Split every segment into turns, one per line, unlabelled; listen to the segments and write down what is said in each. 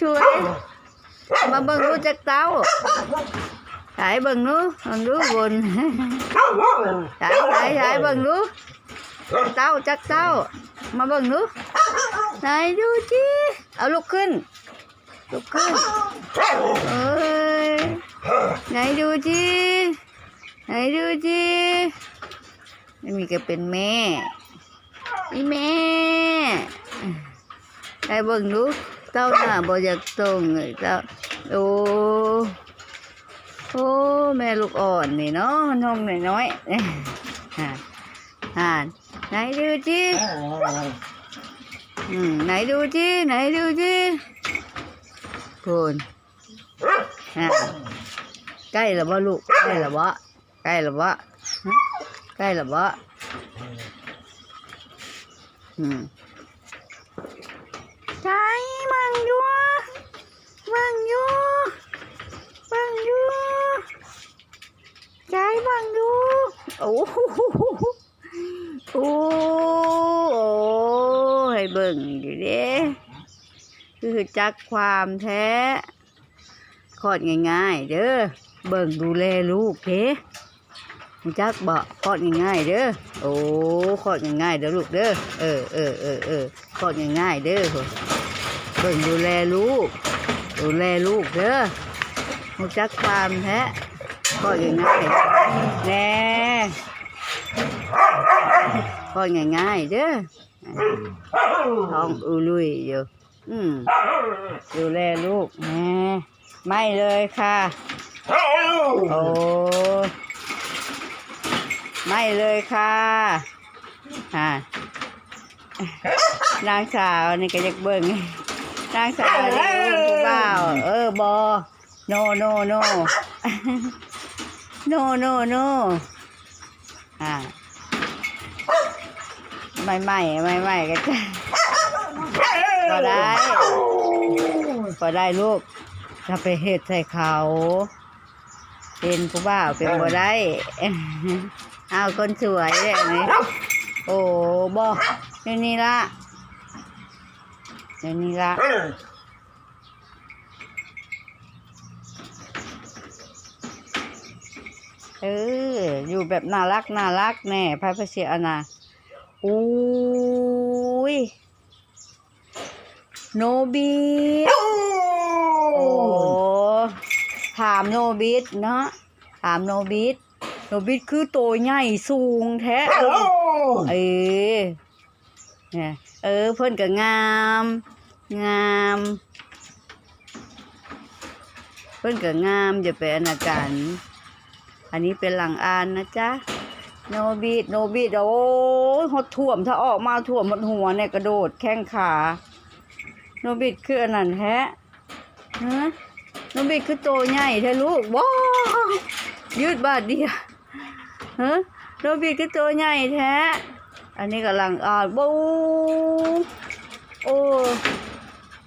ช่วย มาเบิ่งรู้จักเต้าใช้เบิ่งนู้เบิ่งรู้บนใช้ใช้ใช้เบิ่งรู้เต้าจักเต้า มาเบิ่งนู้ไหนดูจีเอาลุกขึ้นลุกขึ้นเอ้ยไหนดูจีไหนดูจีไม่มีก็เป็นแม่อีแม่ได้เบิ่งดู เต้าหน้าบ่อยากตรงเลยเต้าโอ้โอ้แม่ลูกอ่อนนี่เนาะน้องน้อยฮ่าฮ่าไหนดูจีอืมไหนดูจีไหนดูจีคุณฮ่าใกล้แล้วบ่ลูกใกล้แล้วบ่ใกล้แล้วบ่ฮะใกล้แล้วบ่อืม ใจมังยู่มังยู่มังยู่ใจมังอยู่โอ้โหโอ้ให้เบิ่งอยู่เด้คือจักความแท้คลอดง่ายๆ เด้อเบิ่งดูแลลูกเด้ รู้จักบ่คลอดง่ายๆเด้อโอ้คลอดง่ายๆเด้อลูกเด้อเออเออเออเออคลอดง่ายๆเด้อเบิ่งดูแลลูก ดูแลลูกเด้อรู้จักความแท้คลอดง่ายๆแน่คลอดง่ายๆเด้อท้องอุลุยอยู่อืมดูแลลูกแน่ไม่เลยค่ะ โอ้ ไม่เลยค่ะฮะนางสาวนี่ก็อยากเบิ่งนางสาวนี่เบิ่งผู้บ่าว เออบอโนโนโนโนโนโนอ่าไม่ไม่ไม่ไม่ก็จะพอได้พอได้ลูกถ้าไปเฮ็ดใส่เขา เป็นผู้บ่าวเป็นบ่ได้ เอาคนสวยเลยอันนี่โอ้บอเดี๋ยวนี้ละเดี๋ยวนี้ละเออ อยู่แบบน่ารักน่ารักแน่พายพระเสียนาอุ้ยโนบีโอ้ถามโนบิดเนาะถามโนบิด โนบิดคือตัวใหญ่สูงแท้เออเนี่ยเออเพิ่นก็งาม งาม เพิ่นก็งามอย่าไปอนาการอันนี้เป็นหลังอานนะจ๊ะโนบิดโนบิดโอ้ยหดถ่วมถ้าออกมาถ่วมหมดหัวเนี่ยกระโดดแข้งขา โนบิดคืออันนั้นแท้ฮะโนบิดคือโตใหญ่แท้ลูกว้าวยืดบาดเดียว ฮะโนบิดคือโตใหญ่แท้ อันนี้กำลังอ่านบูโอ้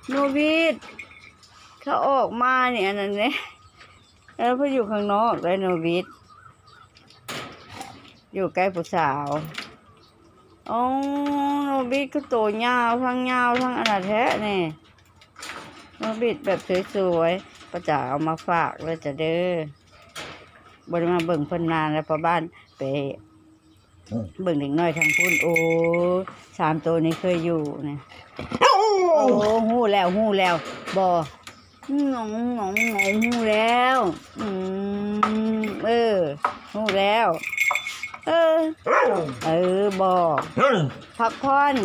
โนบิดเขาออกมาเนี่ยอันนั้นเนี่ยแล้วพออยู่ข้างนอกได้โนบิดอยู่ใกล้ผู้สาวอ๋อโนบิดก็โตยาวทั้งยาวทั้งอันนั้นแท้เนี่ยโนบิดแบบสวยๆประจ๋าเอามาฝากเลยจะเด้อ บริมาเบิ่งเพิ่นนานแล้วเพอบ้านไปเบิ่งเด็กน้อยทางพุ่นโอ้สามตัวนี้เคยอยู่เนี่ยโอ้หู้แล้วหู้แล้วบอหงองงองงองหู้แล้วอืมเออหู้แล้ว เออ เออบอพักผ่อน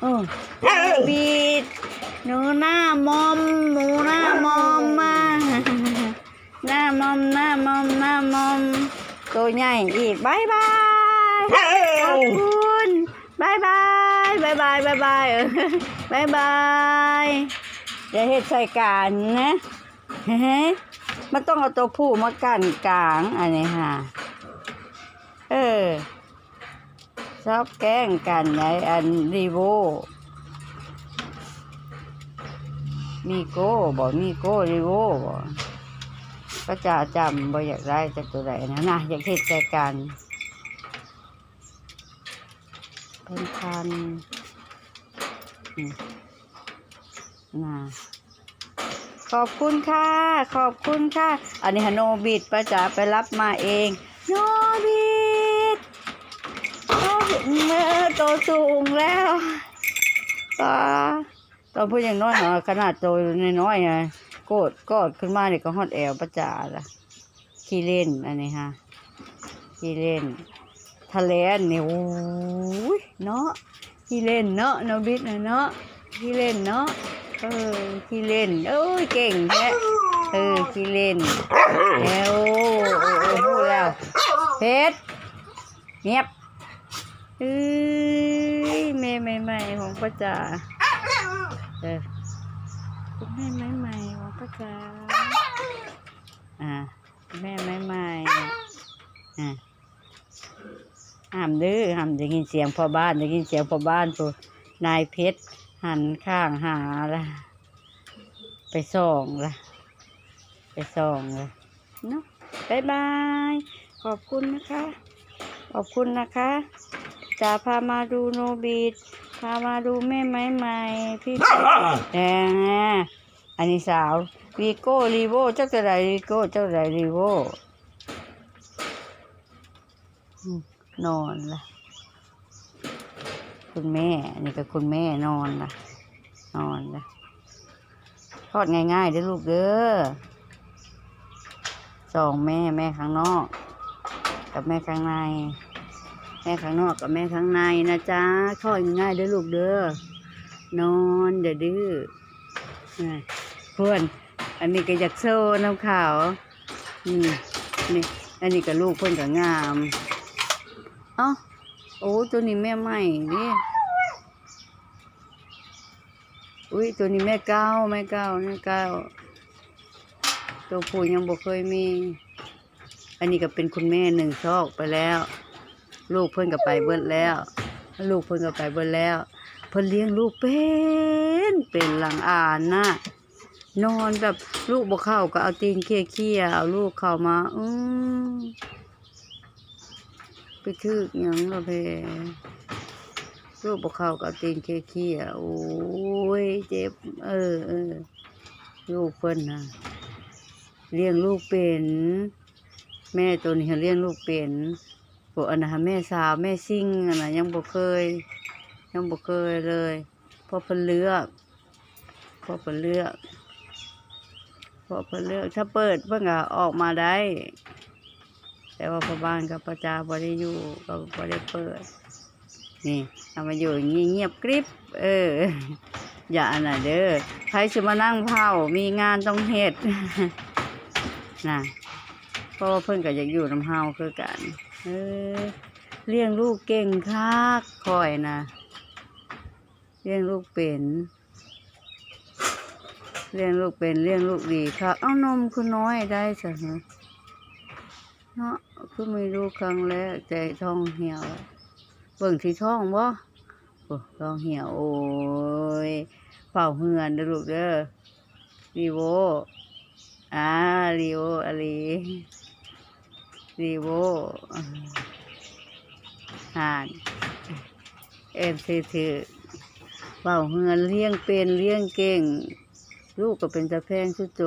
เออบีดหนูหน้ามอมหนูหน้ามอมมา ตัวใหญ่อีกบายบายขอบคุณบายบายบายบายบายบายเออบายบายอย่าเฮ็ดใส่กันนะเฮ้ยมันต้องเอาตัวผู้มากันกลางอันนี้ฮะเออชอบแกล้งกันไงอันรีโวมีโก้บอกมีโก้รีโวบอก ก็จะจำบ่อยากได้จากตัวไหนนะนะอยากเฮ็ดใส่กันเป็นพันนะขอบคุณค่ะ ขอบคุณค่ะ อันนี้ฮโนบิดป้าจ๋าไปรับมาเองโนบิดโนเมื่อโตสูงแล้วป้าตอนพูดอย่างน้อยเหรอขนาดโตน้อยๆไง กดกอดขึ้นมาเนี่ยก็ฮอดแอวป้าจ๋าละขี้เล่นอันนี้ฮะขี้เล่น ทะเลนเนี่ยโอ้ยเนาะขี้เล่นเนาะโนบิดเนาะขี้เล่นเนาะเออขี้เล่นเอ้ยเก่งแท้เออขี้เล่นแล้วโอ้โอ้โอ้พูดแล้วเพชรเงียบเอ้ยแม่ใหม่ๆของป้าจ๋าเออแม่ใหม่ ป้าจ๋าอ่าแม่ใหม่ๆอ่าห้ามดื้อห้ามได้ยินเสียงพ่อบ้านได้ยินเสียงพ่อบ้านตัวนายเพชรหันข้างหาละไปส่องละไปส่องละเนาะบายบาย ขอบคุณนะคะ ขอบคุณนะคะจะพามาดูโนบิดพามาดูแม่ไม้ใหม่พี่เพชรแหม อันนี้สาววีโก้รีโวเจ้าจะไรรีโก้เจ้าไรรีโวนอนละคุณแม่นี่ก็คุณแม่นอนละนอนละทอดง่ายๆเด้อลูกเด้อสองแม่แม่ข้างนอก กับแม่ข้างใน แม่ข้างนอกกับแม่ข้างในนะจ๊ะทอดง่ายๆเด้อลูกเด้อนอนเดี๋ยวดื้อ พื่อนอันนี้ก็อยากโซ่น้ำขาวอืมนี่ อันนี้ก็ลูกเพื่อนก็งามเอ้าโอ้ตัวนี้แม่ใหม่นี่อุ้ยตัวนี้แม่เก้าแม่เก้าแม่เก้าตัวผู้ยังบ่เคยมี อันนี้ก็เป็นคุณแม่หนึ่งชอกไปแล้ว ลูกเพิ่นก็ไปเบิดแล้ว ลูกเพิ่นก็ไปเบิดแล้ว เพิ่นเลี้ยงลูกเป็นเป็นหลังอ่านนะ นอนแบบลูกบ่เข้าก็เอาตีนเคี่ยๆเอาลูกเข้ามา อืมไปทึกยังละเพลูกบกเข้ากับตีนเคขี้อะโอ้ยเจ็บ เออเออลูกเพิ่นนะเลี้ยงลูกเป็น แม่ตัวนี้เลี้ยงลูกเป็นพวกอันนะแม่สาวแม่ซิ่งอันนะยังบ่เคย ยังบ่เคยเลยเพอเพิ่นเลือกเพอเพิ่นเลือก พอเพิ่นเลือกถ้าเปิดเพิ่นก็ออกมาได้ แต่ว่าพอบ้านกับประจาบ่ได้อยู่ก็บ่ได้เปิด นี่เอามาอยู่อย่างงี้เงียบกริบเออ อย่าอันน่ะเด้อใครจะมานั่งเผามีงานต้องเฮ็ดนะเพราะว่าเพิ่นก็อยากอยู่น้ำเฮาคือกัน เออเลี้ยงลูกเก่งคักคอยนะเลี้ยงลูกเป็น เลี้ยงลูกเป็นเลี้ยงลูกดีค่ะ เอานมคือน้อยได้สิฮะเนาะคือไม่รู้ครั้งแรกใจท้องเหี่ยวเบิ่งที่ท้องบ่ท้องเหี่ยวโอ้ยเฝ้าเฮือนเด้อลูกเด้อรีโวอ่ารีโวอะลีรีโวห่านเอ็มซีถือเฝ้าเฮือนเลี้ยงเป็นเลี้ยงเก่ง ลูกก็เป็นตาแพงสุดโจ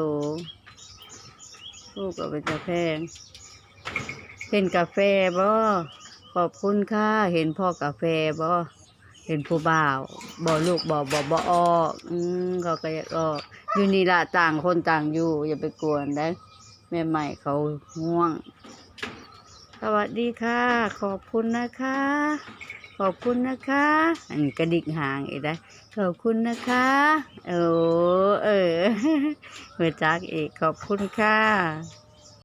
ลูกก็เป็นตาแพง เห็นกาแฟบ่ขอบคุณค่ะ เห็นพ่อกาแฟบ่เห็นผู้บ่าวบ่ลูกบ่บ่บ่ออกอืมเขาก็อยากออกอยู่นี่ละต่างคนต่างอยู่ อย่าไปกวนได้แม่ใหม่เขาง่วง สวัสดีค่ะ ขอบคุณนะคะ ขอบคุณนะคะ อันนกระดิกหางอีกได้ ขอบคุณนะคะโอ้เออเมื่อจากเอกขอบคุณค่ะ